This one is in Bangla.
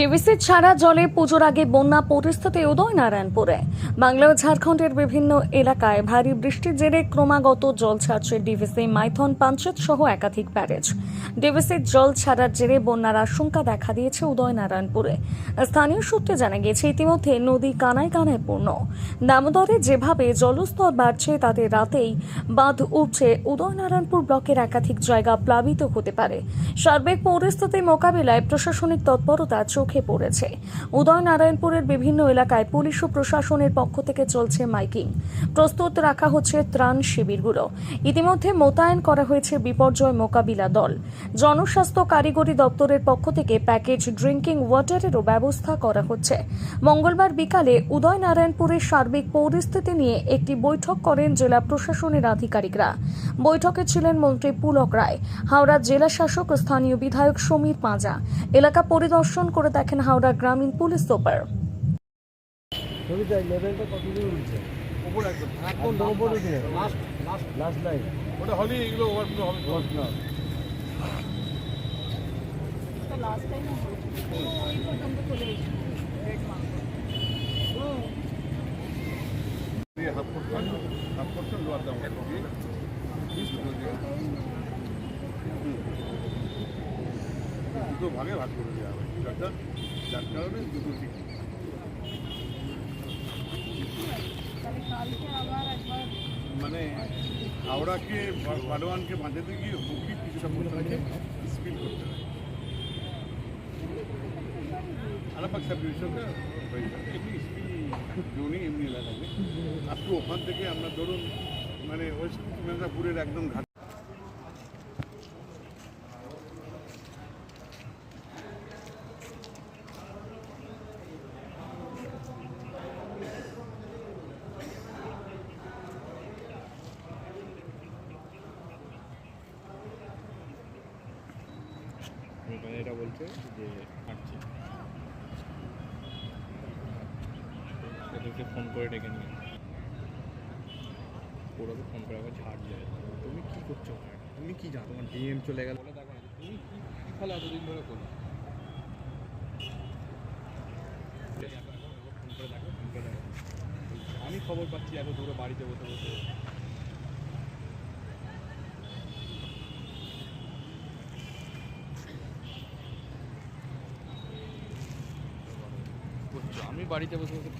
ডিভিসি ছাড়া জলে পুজোর আগে বন্যা পরিস্থিতি উদয়নারায়ণপুরে। বাংলা ও ঝাড়খণ্ডের বিভিন্ন এলাকায় ভারী বৃষ্টির জেরে ক্রমাগত জল ছাড়ছে ডিভিসি মাইথন পাঞ্চেত সহ একাধিক ব্যারেজ। ডিভিসির জল ছাড়ার জেরে বন্যার আশঙ্কা দেখা দিয়েছে উদয়নারায়ণপুরে। স্থানীয় সূত্রে জানা গেছে ইতিমধ্যে নদী কানায় কানায় পূর্ণ। দামোদরে যেভাবে জলস্তর বাড়ছে, তাতে রাতেই বাঁধ উঠছে উদয়নারায়ণপুর ব্লকের একাধিক জায়গা প্লাবিত হতে পারে। সার্বিক পরিস্থিতি মোকাবিলায় প্রশাসনিক তৎপরতা চোখে পড়েছে। উদয়নারায়ণপুরের বিভিন্ন এলাকায় পুলিশ ও প্রশাসনের পক্ষ থেকে চলছে মাইকিং। প্রস্তুত রাখা হচ্ছে ত্রাণ শিবিরগুলো। ইতিমধ্যে মোতায়েন করা হয়েছে বিপর্যয় মোকাবিলা দল। জনস্বাস্থ্য কারিগরি দপ্তরের পক্ষ থেকে প্যাকেজ ড্রিঙ্কিং ওয়াটারেরও ব্যবস্থা করা হচ্ছে। মঙ্গলবার বিকালে উদয়নারায়ণপুরের সার্বিক পরিস্থিতি নিয়ে একটি বৈঠক করেন জেলা প্রশাসনের আধিকারিকরা। বৈঠকে ছিলেন মন্ত্রী পুলক রায়, হাওড়া জেলা শাসক স্থানীয় বিধায়ক সমীর পাঁজা। এলাকা পরিদর্শন করে দেখেন হাওড়া গ্রামীণ পুলিশ সুপার। ভাগে ভাগ করে দেওয়া যার কারণে দুটো মানে হাওড়াকে বালোয়ানকে বাঁধাতে গিয়ে হুগলি কিছু থাকে স্পিল করতে হয়। আলাপাক সাব ডিভিশনটা হয়ে যাবে। এমনি স্পিল জোনে এমনি এলাকাতে আপ টু ওখান থেকে আমরা ধরুন মানে ওয়েস্ট মেদিনীপুরের একদম ঘাট এটা বলছে যে হাঁটছি সেটাকে ফোন করে ডেকে নিয়ে। ওরাকে ফোন করে আবার ঝাড় যায় তুমি কি করছ? তুমি কি জানো? তোমার ডিএম চলে গেল। তুমি কি কি ফলে এতদিন ধরে করো আমি খবর পাচ্ছি, এত দূরে বাড়িতে বসে বসে করছ আমি বাড়িতে বসে বসে